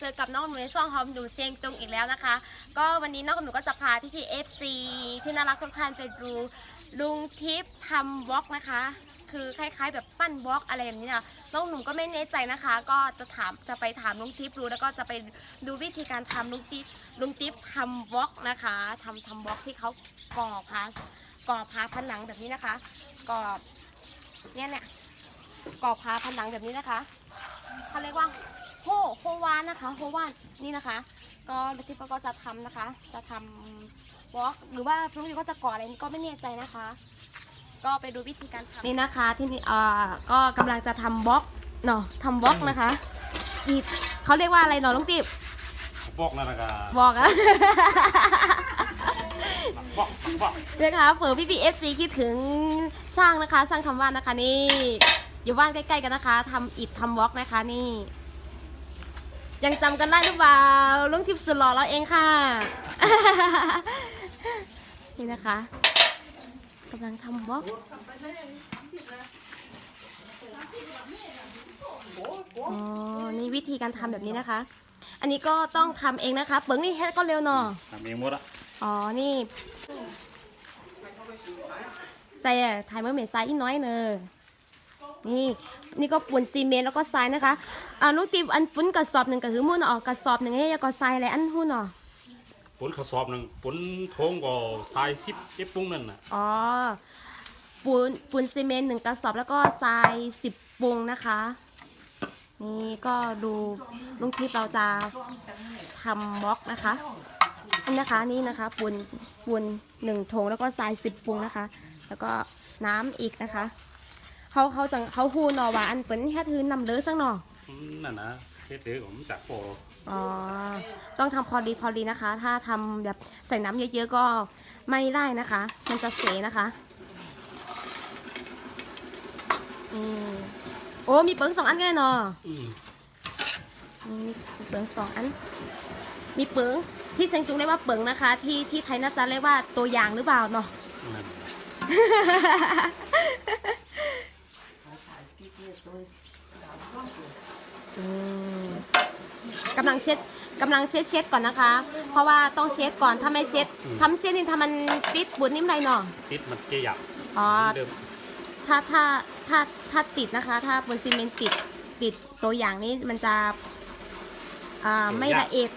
เจอกับน้องหนูในช่วงฮอมดูเชียงตุงอีกแล้วนะคะ ก็วันนี้น้องหนูก็จะพาพี่พี่เอฟซีที่น่ารักทุกท่านไปดูลุงทิพย์ทำบล็อกนะคะ คือคล้าย ๆ แบบปั้นบล็อกอะไรแบบนี้นะน้องหนูก็ไม่แน่ใจนะคะ ก็จะถามจะไปถามลุงทิพย์ดูแล้วก็จะไปดูวิธีการทำลุงทิพย์ลุงทิพย์ทำบล็อกนะคะทำทำบล็อกที่เขาก่อพาก่อพาผนังแบบนี้นะคะก่อเนี่ยเนี่ยก่อพาผนังแบบนี้นะคะเขาเรียกว่า โฮโฮวานนะคะโฮวานนี่นะคะ ก็ลุงทิพย์ก็จะทำนะคะ จะทำบล็อกหรือว่าลุงทิพย์ก็จะก่ออะไรนี่ก็ไม่แน่ใจนะคะ ก็ไปดูวิธีการทำนี่นะคะที่นี่อ่าก็กำลังจะทำบล็อกเนาะทำบล็อกนะคะอีกเขาเรียกว่าอะไรเนาะลุงติ๊บบอกนั่นนะกาบอกอะบอกบอกนะคะเผื่อพี่พีเอฟซีคิดถึงสร้างนะคะ สร้างคำว่านนะคะนี่อยู่บ้านใกล้ๆกันนะคะทำอิฐทำบล็อกนะคะนี่ ยังจำกันได้หรือเปล่าลุงทิพย์สุดหล่อเราเองค่ะ นี่นะคะกำลังทำบล็อกอ๋อนี่วิธีการทำแบบนี้นะคะ อันนี้ก็ต้องทำเองนะคะ เปิงนี่แค่ก็เร็วหน่อทำเองหมดอะอ๋อ นี่ใจอะถ่ายเมื่อเหม็นทรายอีกน้อยเนอะ นี่นี่ก็ปูนซีเมนต์แล้วก็ทรายนะคะอ่าลูกตีอันปุ้นกระสอบหนึ่งก็คือมุ่นออกกระสอบหนึ่งให้ยาก็ทรายอะไรอันหุ่นอ๋อผลข้อสอบหนึ่งผลโถงก็ทรายสิบเจ็ดปุ้งนั่นน่ะอ๋อปูนปูนซีเมนต์หนึ่งกระสอบแล้วก็ทรายสิบปุงนะคะ นี่ก็ดูลุงทิพย์เราจะทำบล็อกนะคะอันนะคะนี่นะคะปูนปูนหนึ่งถงแล้วก็ทรายสิบปุงนะคะ แล้วก็น้ำอีกนะคะ เขาเขาจังเขาฮูนอว่าอันเป็นแค่ทืนนำเลือสักหนออืมนั่นนะเฮ็ดเด้อผมจากโปอ๋อต้องทำพอดีพอดีนะคะ ถ้าทำแบบใส่น้ำเยอะๆก็ไม่ได้นะคะ มันจะเสียนะคะอืมโอ้มีเปิ้งสองอันแน่นอนอืมมีเปิงสองอัน มีเปิงที่เซงจุงเรียกว่าเปิงนะคะ ที่ที่ไทยน่าจะเรียกว่าตัวอย่างหรือเปล่าเนาะ นั่น อืม กำลังเช็ดกำลังเช็ดเช็ดก่อนนะคะ เพราะว่าต้องเช็ดก่อนถ้าไม่เช็ดทำเส้นนี่ทำมันติดบุญนิ่มไรเนาะติดมันเจียบอ๋อเดิมถ้าถ้าถ้าถ้าติดนะคะ ถ้าบนซีเมนต์ติดติดตัวอย่างนี้มันจะอ่าไม่ละเอียด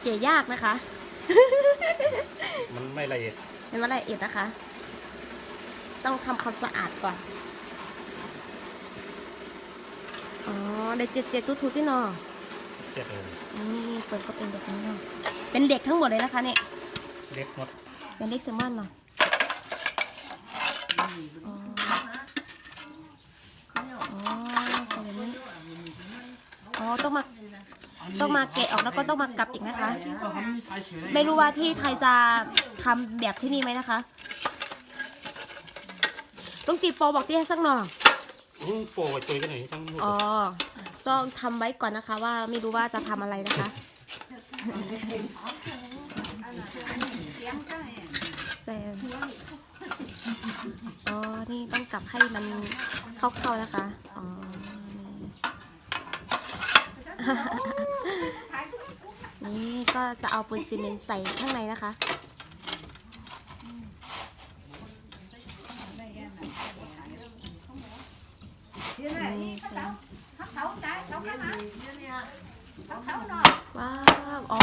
เกี่ยยากนะคะมันไม่ละเอียดไม่ว่าละเอียดนะคะ ต้องทำความสะอาดก่อน อ๋อเด็ดเจ็ดเจ็ดทุกๆที่เนอเจ็ดเออนี่เปิดก็เป็นแบบนี้เนาะเป็นเด็กทั้งหมดเลยนะคะเนี่ยเล็กหมดเป็นเด็กเซมอนเนาะอ๋ออ๋อใส่แบบนี้อ๋อต้องมาต้องมาแกะออกแล้วก็ต้องมากลับอีกนะคะ ไม่รู้ว่าที่ไทยจะทำแบบที่นี่ไหมนะคะ ต้องตีโปรบอกที่ให้สักหน่อย อืมโปรไว้ตัวกันหน่อยจังหมดอ๋อต้องทำไว้ก่อนนะคะ ว่าไม่รู้ว่าจะทำอะไรนะคะ แต่อ๋อ นี่ต้องกลับให้มันเข้าๆนะคะ อ๋อ นี่ก็จะเอาปูนซีเมนต์ใส่ข้างในนะคะ นี่ค่ะ ว้าว อ๋อ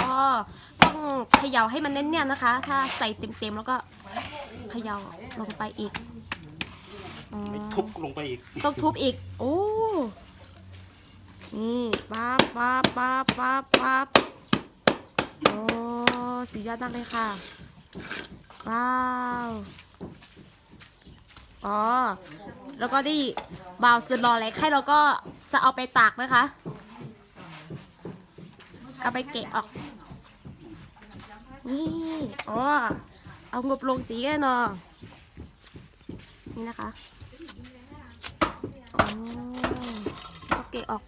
ต้องเขย่าให้มันแน่นๆนะคะ ถ้าใส่เต็มๆแล้วก็เขย่าลงไปอีกอ๋อไม่ทุบลงไปอีกต้องทุบอีก โอ้ นี่ปั๊บปั๊บปั๊บปั๊บปั๊บโอ้สุดยอดมากเลยค่ะ ว้าว อ๋อ แล้วก็ที่บ่าวสุดหล่อแหลกให้เราก็ จะเอาไปตากนะคะ เอาไปเกะออก นี่อ๋อเอางบลงจีกันเนาะนี่นะคะอ๋อเอาเกะออก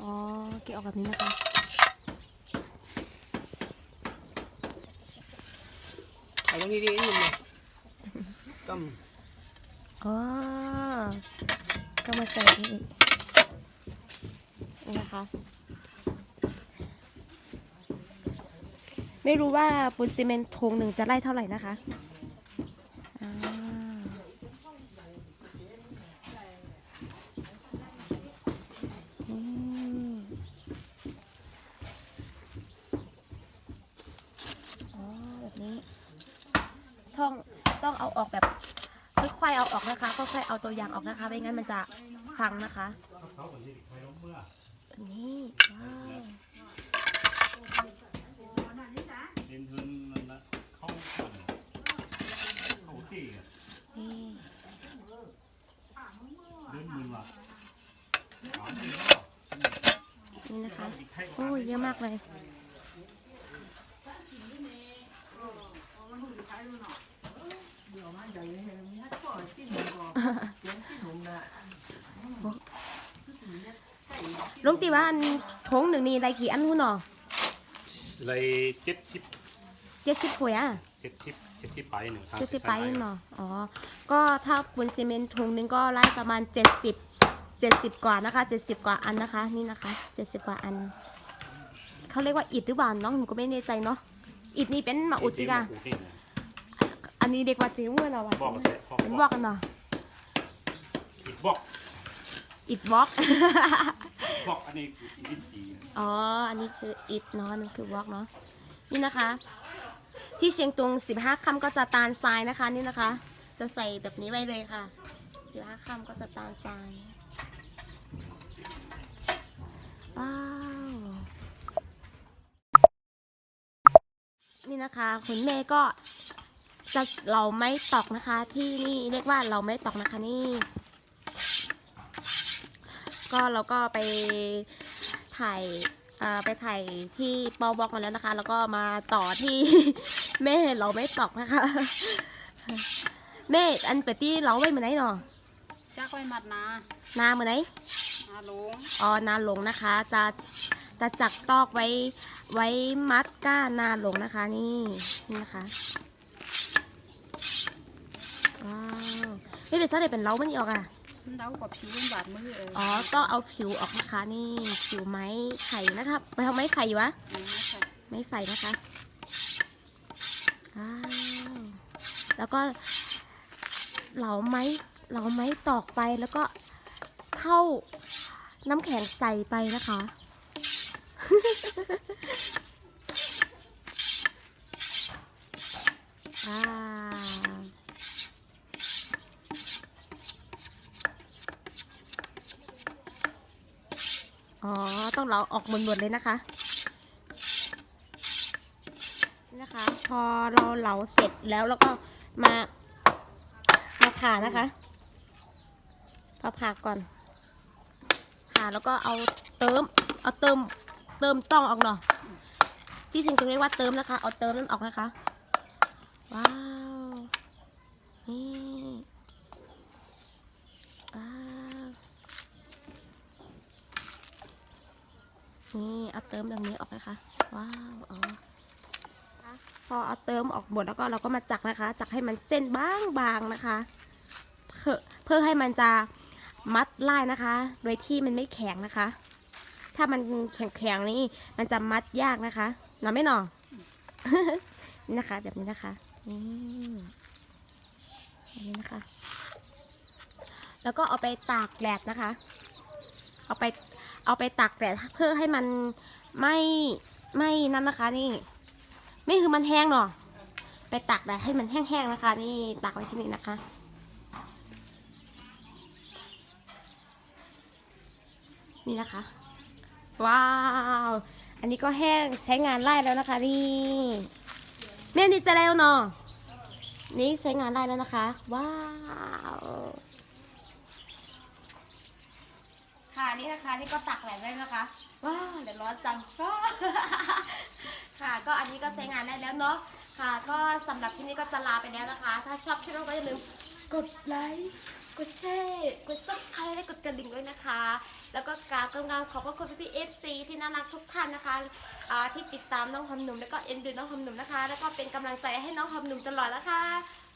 อ๋อเกะออกแบบนี้นะคะถ่ายตรงนี้ดีนิดนึงเลยก็ อ๋อก็มาใส่นี่อีกนะคะ ไม่รู้ว่าปูนซีเมนต์ทงหนึ่งจะไล่เท่าไหร่นะคะอ๋อแบบนี้ต้องต้องเอาออกแบบ เอาออกนะคะค่อยๆเอาตัวอย่างออกนะคะ ไม่งั้นมันจะพังนะคะเขาคนที่ใครล้มเมื่อแบบนี้ว้าวเดินเทินนั่นนะเข้าขันเข้าที่อะนี่เดินมือว่ะสามมือนี่นะคะอีกใครโอ้ยเยอะมากเลย ลุงตีว่าอันทงหนึ่งนี่ได้กี่อันหูหนอเลยเจ็ดสิบเจ็ดสิบถ้วยอะเจ็ดสิบเจ็ดสิบไปหนึ่งเจ็ดสิบไปเนาะอ๋อ ก็ถ้าปูนซีเมนต์ถุงหนึงก็ไล่ประมาณเจ็ดสิบเจ็ดสิบกว่านะคะเจ็ดสิบกว่าอันนะคะ นี่นะคะเจ็ดสิบกว่าอันเขาเรียกว่าอิฐหรือเปล่าน้องหนูก็ไม่แน่ใจเนาะอิฐนี่เป็นหมาอุดดีกะอุดนี่นะอันนี้เด็กว่าจริงเมื่อเราวะบอกเสร็จบอกเป็นบอกกันเนาะอีกบอก อิฐบล็อก บอกอันนี้อินจีอ๋อ อันนี้คืออิฐเนาะอันนี่คือบล็อกเนาะ นี่นะคะ ที่เชียงตุง15ค่ำก็จะตาลทรายนะคะ นี่นะคะ จะใส่แบบนี้ไว้เลยค่ะ15ค่ำก็จะตาลทรายว้าว นี่นะคะคุณแม่ก็จะเราไม่ตอกนะคะ ที่นี่เรียกว่าเราไม่ตอกนะคะนี่ ก็เราก็ไปถ่ายเอ่อไปถ่ายที่เปาบอกมาแล้วนะคะ แล้วก็มาต่อที่แม่เราไม่ตอกนะคะแม่อันเปิดที่เราไว้เหมือนไหนเนาะจ้าค่อยมัดนานาเหมือนไหนนาลงอ๋อนาหลงนะคะจะจะจักตอกไว้ไว้มัดก้านนาหลงนะคะ นี่นี่นะคะว้าวไม่เป็นซะเลยเป็นเล้ามันอีออกอะ มันเดากับผิวมันบาดมือเอออ๋อต้องเอาผิวออกนะคะ นี่ผิวไม้ไข่นะคะไปทำไม้ไข่อยู่วะเออนะคะไม่ใส่นะคะว้าวแล้วก็เหลาไม้เหลาไม้ตอกไปแล้วก็เข้าน้ำแข็งใส่ไปนะคะ ว้าว อ๋อ ต้องเหลาออกหมดๆเลยนะคะนี่นะคะ พอเราเหลาเสร็จแล้วแล้วก็มามาผ่านะคะพอผ่าก่อนผ่าแล้วก็เอาเติม เอาเติมเติมต้องออกเนาะที่จริงจะเรียกว่าเติมนะคะ เอาเติมนั่นออกนะคะว้าว นี่ว้าว นี่เอาเติมแบบนี้ออกนะคะว้าวอ๋อพอเอาเติมออกหมดแล้วก็เราก็มาจักนะคะ จักให้มันเส้นบางๆนะคะเพื่อเพื่อให้มันจะมัดไล่นะคะ โดยที่มันไม่แข็งนะคะ ถ้ามันแข็งๆนี่มันจะมัดยากนะคะหนอไม่หนอนี่นะคะ แบบนี้นะคะนี่แบบนี้นะคะ แล้วก็เอาไปตากแดดนะคะ เอาไป เอาไปตากแดดเพื่อให้มันไม่ไม่นั่นนะคะ นี่นี่คือมันแห้งเนาะไปตักแดดให้มันแห้งๆนะคะ นี่ตักไว้ที่นี่นะคะนี่นะคะ ว้าว อันนี้ก็แห้งใช้งานไล่แล้วนะคะนี่แม่นี่จะแล้วเนาะนี่ใช้งานได้แล้วนะคะ ว้าว ค่ะนี่นะคะนี่ก็ตักแหลมได้นะคะว้าเดี๋ยวร้อนจังค่ะก็อันนี้ก็ใช้งานได้แล้วเนาะค่ะ ก็สำหรับที่นี่ก็จะลาไปแล้วนะคะ ถ้าชอบคลิปเราก็อย่าลืมกดไลค์กดแชร์กดซับสไครต์และกดกระดิ่งด้วยนะคะ แล้วก็กราบกำลังขอบพระคุณพี่ๆเอฟซีที่น่ารักทุกท่านนะคะที่ติดตามน้องหอมหนุ่มแล้วก็เอ็นดูน้องหอมหนุ่มนะคะ แล้วก็เป็นกำลังใจให้น้องหอมหนุ่มตลอดนะคะ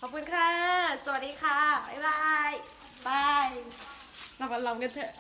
ขอบคุณค่ะ สวัสดีค่ะ บ๊ายบายบาย เรามาลองกันเถอะ